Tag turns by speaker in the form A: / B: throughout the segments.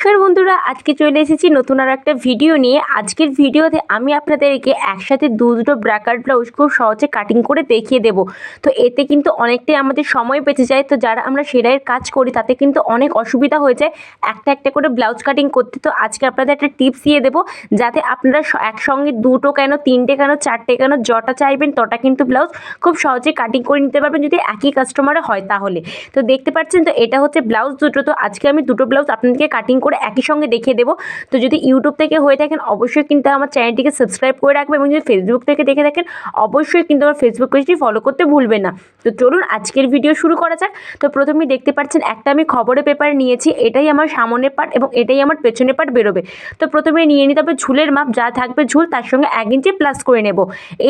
A: নমস্কার বন্ধুরা, আজকে চলে এসেছি নতুন আর একটা ভিডিও নিয়ে। আজকের ভিডিওতে আমি আপনাদেরকে একসাথে দু দুটো ব্র্যাকার ব্লাউজ খুব সহজে কাটিং করে দেখিয়ে দেব। তো এতে কিন্তু অনেকটাই আমাদের সময় বেঁচে যায়। তো যারা আমরা সেলাইয়ের কাজ করি, তাতে কিন্তু অনেক অসুবিধা হয়ে যায় একটা একটা করে ব্লাউজ কাটিং করতে। তো আজকে আপনাদের একটা টিপস দিয়ে দেবো, যাতে আপনারা একসঙ্গে দুটো কেন, তিনটে কেন, চারটে কেন, যটা চাইবেন, তটা কিন্তু ব্লাউজ খুব সহজে কাটিং করে নিতে পারবেন যদি একই কাস্টমারে হয় তাহলে। তো দেখতে পাচ্ছেন তো এটা হচ্ছে ব্লাউজ দুটো। তো আজকে আমি দুটো ব্লাউজ আপনাদেরকে কাটিং একই সঙ্গে দেখিয়ে দেবো। তো যদি ইউটিউব থেকে হয়ে থাকেন, অবশ্যই কিন্তু আমার চ্যানেলটিকে সাবস্ক্রাইব করে রাখবে এবং যদি ফেসবুক থেকে দেখে থাকেন, অবশ্যই কিন্তু আমার ফেসবুক পেজটি ফলো করতে ভুলবেন না। তো চলুন আজকের ভিডিও শুরু করা যাক। তো প্রথমেই দেখতে পাচ্ছেন, একটা আমি খবরের পেপার নিয়েছি, এটাই আমার সামনের পার্ট এবং এটাই আমার পেছনের পার্ট বেরোবে। তো প্রথমে নিয়ে নিতে হবে ঝুলের মাপ, যা থাকবে ঝুল তার সঙ্গে এক ইঞ্চি প্লাস করে নেব।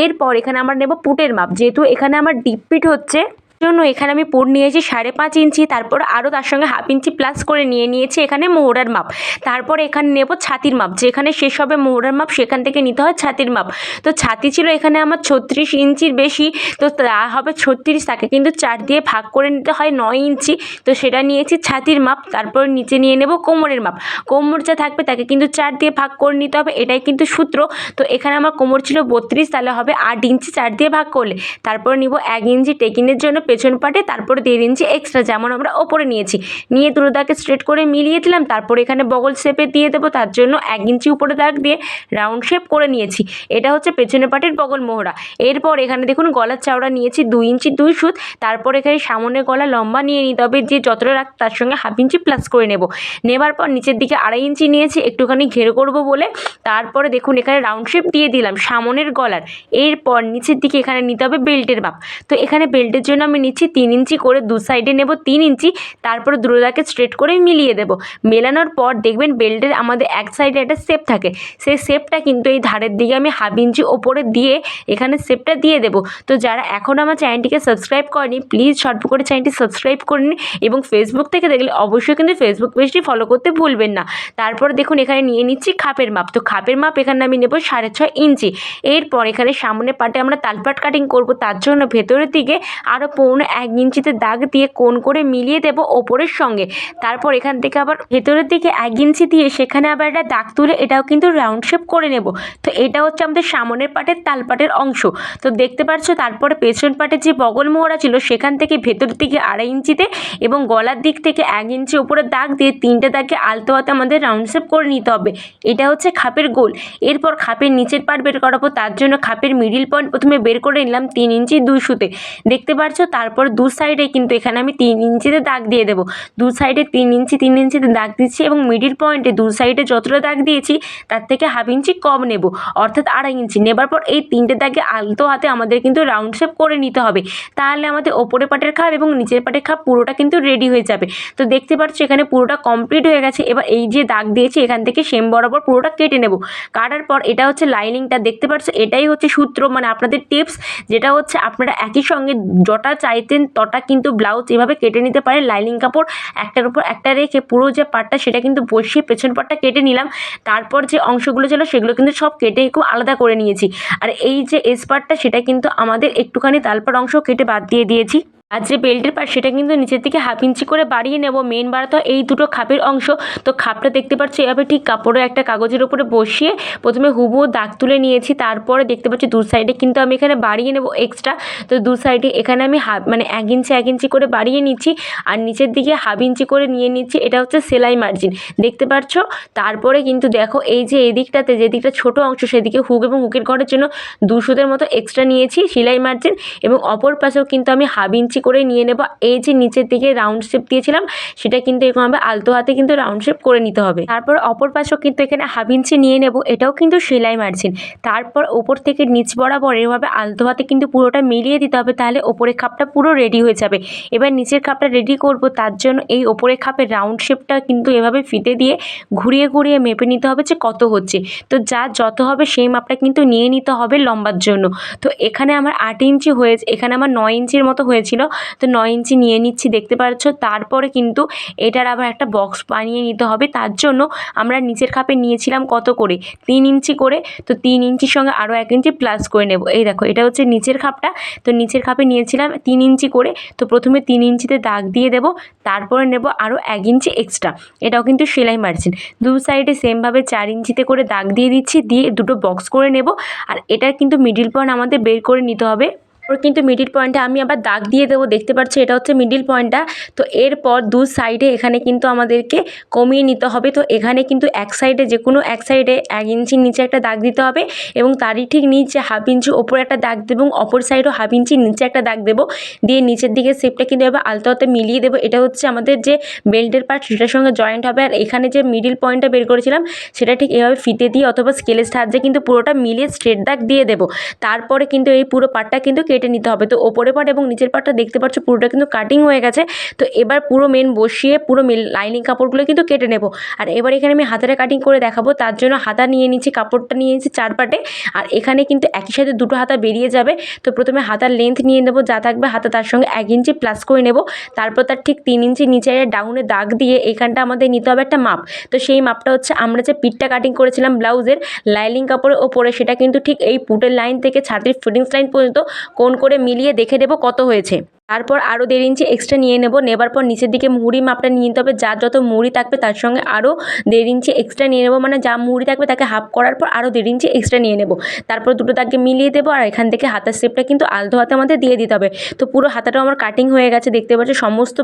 A: এরপর এখানে আমার নেব পুটের মাপ, যেহেতু এখানে আমার ডিপ পিট হচ্ছে জন্য এখানে আমি পুর নিয়েছি সাড়ে পাঁচ ইঞ্চি, তারপর আরও তার সঙ্গে হাফ ইঞ্চি প্লাস করে নিয়ে নিয়েছি এখানে মোহরার মাপ। তারপর এখানে নেব ছাতির মাপ, যেখানে শেষ হবে মোহরার মাপ সেখান থেকে নিতে হয় ছাতির মাপ। তো ছাতি ছিল এখানে আমার ছত্রিশ ইঞ্চির বেশি, তো তা হবে ছত্রিশ তাকে, কিন্তু চার দিয়ে ভাগ করে নিতে হয় নয় ইঞ্চি, তো সেটা নিয়েছি ছাতির মাপ, তারপর নিচে নিয়ে নেব কোমরের মাপ। কোমর যা থাকবে তাকে কিন্তু চার দিয়ে ভাগ করে নিতে হবে, এটাই কিন্তু সূত্র। তো এখানে আমার কোমর ছিল বত্রিশ, তাহলে হবে আট ইঞ্চি চার দিয়ে ভাগ করলে। তারপর নিব এক ইঞ্চি টেকিনের জন্য পেছন পাটে, তারপর দেড় ইঞ্চি এক্সট্রা যেমন আমরা ওপরে নিয়েছি। নিয়ে দুটো দাগে স্ট্রেট করে মিলিয়ে দিলাম, তারপর এখানে বগল শেপে দিয়ে দেবো, তার জন্য এক ইঞ্চি উপরে দাগ দিয়ে রাউন্ড শেপ করে নিয়েছি। এটা হচ্ছে পেছনের পাটের বগল মোহরা। এরপর এখানে দেখুন গলার চাওড়া নিয়েছি দুই ইঞ্চি দুই সুত, তারপর এখানে সামনের গলা লম্বা নিয়ে নিতে হবে, যে যতটা রাখ তার সঙ্গে হাফ ইঞ্চি প্লাস করে নেব। নেবার পর নিচের দিকে আড়াই ইঞ্চি নিয়েছি, একটুখানি ঘেরো করব বলে, তারপরে দেখুন এখানে রাউন্ড শেপ দিয়ে দিলাম সামনের গলার। এরপর নিচের দিকে এখানে নিতে হবে বেল্টের মাপ। তো এখানে বেল্টের জন্য আমি নিচ্ছি তিন ইঞ্চি করে দু সাইডে নেব তিন ইঞ্চি, তারপরে দুটোটাকে স্ট্রেট করে মিলিয়ে দেব। মেলানোর পর দেখবেন বেল্টের আমাদের এক সাইডে একটা শেপ থাকে। সেই শেপটা কিন্তু এই ধারের দিকে আমি হাফ ইঞ্চি ওপরে দিয়ে এখানে শেপটা দিয়ে দেব। তো যারা এখন আমার চ্যানেলটিকে সাবস্ক্রাইব করেনি প্লিজ শর্ট করে চ্যানেলটি সাবস্ক্রাইব করে নিন এবং ফেসবুক থেকে দেখলে অবশ্যই কিন্তু ফেসবুক পেজটি ফলো করতে ভুলবেন না। তারপর দেখুন এখানে নিয়ে নিচ্ছি খাপের মাপ। তো খাপের মাপ এখানে আমি নেব সাড়ে ছয় ইঞ্চি। এরপর এখানে সামনে পাটে আমরা তালপাট কাটিং করব। তার জন্য ভেতরের দিকে আরও পৌনে এক ইঞ্চিতে দাগ দিয়ে কোণ করে মিলিয়ে দেব ওপরের সঙ্গে। তারপর এখান থেকে আবার ভেতরের দিকে এক ইঞ্চি দিয়ে সেখানে আবার একটা দাগ তুলে এটাও কিন্তু রাউন্ড শেপ করে নেব। তো এটা হচ্ছে আমাদের সামনের পাটের তালপাটের অংশ। তো দেখতে পাচ্ছ তারপরে পেছন পাটের যে বগল মোহরা ছিল সেখান থেকে ভেতরের দিকে আড়াই ইঞ্চিতে এবং গলার দিক থেকে এক ইঞ্চি উপরে দাগ দিয়ে তিনটে দাগে আলতো হাতে আমাদের রাউন্ড শেপ করে নিতে হবে। এটা হচ্ছে খাপের গোল। এরপর খাপের নিচের পাট বের করাবো, তার জন্য খাপের মিডিল পয়েন্ট প্রথমে বের করে নিলাম তিন ইঞ্চি দুই সুতে। দেখতে পাচ্ছ তারপর দু সাইডে কিন্তু এখানে আমি তিন ইঞ্চিতে দাগ দিয়ে দেবো। দু সাইডে তিন ইঞ্চি, তিন ইঞ্চিতে দাগ দিচ্ছি এবং মিডিল পয়েন্টে দু সাইডে যতটা দাগ দিয়েছি, তার থেকে হাফ ইঞ্চি কম নেব। অর্থাৎ আড়াই ইঞ্চি। নেবার পর এই তিনটে দাগে আলতো হাতে আমাদের কিন্তু রাউন্ড শেপ করে নিতে হবে। তাহলে আমাদের ওপরে পাটের খাপ এবং নিচের পাটের খাপ পুরোটা কিন্তু রেডি হয়ে যাবে। তো দেখতে পাচ্ছ এখানে পুরোটা কমপ্লিট হয়ে গেছে। এবার এই যে দাগ দিয়েছি, এখান থেকে সেম বরাবর পুরোটা কেটে নেব। কাটার পর এটা হচ্ছে লাইনিংটা দেখতে পাচ্ছ, এটাই হচ্ছে সূত্র। মানে আপনাদের টিপস যেটা হচ্ছে আপনারা একই সঙ্গে যটা চাইতেন তটা কিন্তু ব্লাউজ এভাবে কেটে নিতে পারেন লাইনিং কাপড় একটার উপর একটা রেখে পুরো যে পাটটা সেটা কিন্তু বসিয়ে পেছন পাটটা কেটে নিলাম। তারপর যে অংশগুলো ছিল সেগুলো কিন্তু সব কেটে খুব আলাদা করে নিয়েছি। আর এই যে এস পাটটা সেটা কিন্তু আমাদের একটুখানি তালপাট অংশ কেটে বাদ দিয়ে দিয়েছি। আর যে বেল্টের পার্ট সেটা কিন্তু নিচের দিকে হাফ ইঞ্চি করে বাড়িয়ে নেব। মেন বাড়াতে এই দুটো খাপের অংশ। তো খাপটা দেখতে পাচ্ছ, এভাবে ঠিক কাপড়ে একটা কাগজের উপরে বসিয়ে প্রথমে হুবহু দাগ তুলে নিয়েছি। তারপরে দেখতে পাচ্ছি, দু সাইডে কিন্তু আমি এখানে বাড়িয়ে নেব এক্সট্রা তো দু সাইডে এখানে আমি হাফ মানে এক ইঞ্চি এক ইঞ্চি করে বাড়িয়ে নিচ্ছি। আর নিচের দিকে হাফ ইঞ্চি করে নিয়ে নিচ্ছি। এটা হচ্ছে সেলাই মার্জিন দেখতে পাচ্ছ? তারপরে কিন্তু দেখো, এই যে এই দিকটাতে যে দিকটা ছোটো অংশ, সেদিকে হুক এবং হুকের ঘরের জন্য দুশোদের মতো এক্সট্রা নিয়েছি সেলাই মার্জিন এবং অপর পাশেও কিন্তু আমি হাফ ইঞ্চি করে নিয়ে নেব। এই যে নিচের দিকে রাউন্ড শেপ দিয়েছিলাম, সেটা কিন্তু এরকমভাবে আলতো হাতে কিন্তু রাউন্ড শেপ করে নিতে হবে। তারপর অপর পাশেও কিন্তু এখানে হাফ ইঞ্চি নিয়ে নেব, এটাও কিন্তু সেলাই মার্জিন তারপর ওপর থেকে নিচ বরাবর এভাবে আলতো হাতে কিন্তু পুরোটা মিলিয়ে দিতে হবে, তাহলে ওপরের খাপটা পুরো রেডি হয়ে যাবে। এবার নিচের খাপটা রেডি করব, তার জন্য এই ওপরের খাপের রাউন্ড শেপটা কিন্তু এভাবে ফিতে দিয়ে ঘুরিয়ে ঘুরিয়ে মেপে নিতে হবে যে কত হচ্ছে। তো যা যত হবে সেই মাপটা কিন্তু নিয়ে নিতে হবে লম্বার জন্য। তো এখানে আমার আট ইঞ্চি হয়েছে এখানে আমার নয় ইঞ্চির মতো হয়েছিল। তো নয় ইঞ্চি নিয়ে নিচ্ছি, দেখতে পাচ্ছ? তারপরে কিন্তু এটার আবার একটা বক্স বানিয়ে নিতে হবে। তার জন্য আমরা নিচের খাপে নিয়েছিলাম কত করে? তিন ইঞ্চি করে। তো তিন ইঞ্চির সঙ্গে আরও এক ইঞ্চি প্লাস করে নেব। এই দেখো, এটা হচ্ছে নিচের খাপটা তো নিচের খাপে নিয়েছিলাম তিন ইঞ্চি করে। তো প্রথমে তিন ইঞ্চিতে দাগ দিয়ে দেব। তারপরে নেব আরও এক ইঞ্চি এক্সট্রা এটাও কিন্তু সেলাই মার্জিন দু সাইডে সেমভাবে চার ইঞ্চিতে করে দাগ দিয়ে দিচ্ছি। দিয়ে দুটো বক্স করে নেব। আর এটা কিন্তু মিডিল পয়েন্ট আমাদের বের করে নিতে হবে। ওর কিন্তু মিডিল পয়েন্টে আমি আবার দাগ দিয়ে দেবো, দেখতে পাচ্ছ এটা হচ্ছে মিডিল পয়েন্টটা তো এরপর দু সাইডে এখানে কিন্তু আমাদেরকে কমিয়ে নিতে হবে। তো এখানে কিন্তু এক সাইডে যে কোনো এক সাইডে এক ইঞ্চির নিচে একটা দাগ দিতে হবে এবং তারই ঠিক নিচে হাফ ইঞ্চি ওপরে একটা দাগ দেবো এবং অপর সাইডও হাফ ইঞ্চি নিচে একটা দাগ দেবো। দিয়ে নিচের দিকে শেপটা কিন্তু এবার আলতো হাতে মিলিয়ে দেবো। এটা হচ্ছে আমাদের যে বেল্টের পার্ট সেটার সঙ্গে জয়েন্ট হবে। আর এখানে যে মিডিল পয়েন্টটা বের করেছিলাম, সেটা ঠিক এভাবে ফিতে দিয়ে অথবা স্কেলের সাহায্যে কিন্তু পুরোটা মিলিয়ে স্ট্রেট দাগ দিয়ে দেবো। তারপরে কিন্তু এই পুরো পার্টটা কিন্তু কেটে নিতে হবে। তো ওপরের পার্ট এবং নিচের পার্টটা দেখতে পাচ্ছ পুরোটা কিন্তু কাটিং হয়ে গেছে। তো এবার পুরো মেন বসিয়ে পুরো লাইনিং কাপড়গুলো কিন্তু কেটে নেব। আর এবার এখানে আমি হাতাটা কাটিং করে দেখাবো। তার জন্য হাতা নিয়ে নিচ্ছি, কাপড়টা নিয়ে নিচ্ছি চার পাটে আর এখানে কিন্তু একই সাথে দুটো হাতা বেরিয়ে যাবে। তো প্রথমে হাতার লেন্থ নিয়ে নেব, যা থাকবে হাতা তার সঙ্গে এক ইঞ্চি প্লাস করে নেব। তারপর তার ঠিক তিন ইঞ্চি নিচে ডাউনে দাগ দিয়ে এখানটা আমাদের নিতে হবে একটা মাপ। তো সেই মাপটা হচ্ছে আমরা যে পিঠটা কাটিং করেছিলাম ব্লাউজের লাইনিং কাপড়ের ওপরে, সেটা কিন্তু ঠিক এই পুটের লাইন থেকে ছাতির ফিটিংস লাইন পর্যন্ত কোন করে মিলিয়ে দেখে নেব কত হয়েছে। তারপর আরও দেড় ইঞ্চি এক্সট্রা নিয়ে নেব। নেবার পর নিচের দিকে মুড়ি মাপটা নিয়ে নিতে হবে। যার যত মুড়ি থাকবে তার সঙ্গে আরও দেড় ইঞ্চি এক্সট্রা নিয়ে নেব। মানে যা মুড়ি থাকবে তাকে হাফ করার পর আরও দেড় ইঞ্চি এক্সট্রা নিয়ে নেব। তারপর দুটো দাগকে মিলিয়ে দেবো আর এখান থেকে হাতার শেপটা কিন্তু আলতো হাতে আমাদের দিয়ে দিতে হবে। তো পুরো হাতাটাও আমার কাটিং হয়ে গেছে, দেখতে পাচ্ছি। সমস্ত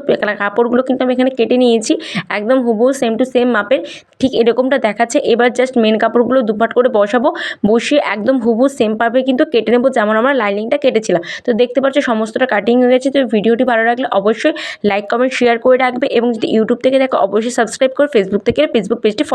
A: কাপড়গুলো কিন্তু আমি এখানে কেটে নিয়েছি। একদম হুবহু সেম টু সেম মাপের। ঠিক এরকমটা দেখাচ্ছে। এবার জাস্ট মেন কাপড়গুলো দুপাট করে বসাবো। বসিয়ে একদম হুবহু সেম পাবে কিন্তু কেটে নেব যেমন আমরা লাইনিংটা কেটেছিলাম। তো দেখতে পাচ্ছি, সমস্তটা কাটিং হয়ে গেছে। তো ভিডিওটি ভালো লাগলে অবশ্যই লাইক কমেন্ট শেয়ার করে রাখবে এবং যদি ইউটিউব থেকে দেখো, অবশ্যই সাবস্ক্রাইব করে ফেসবুক থেকে ফেসবুক পেজটি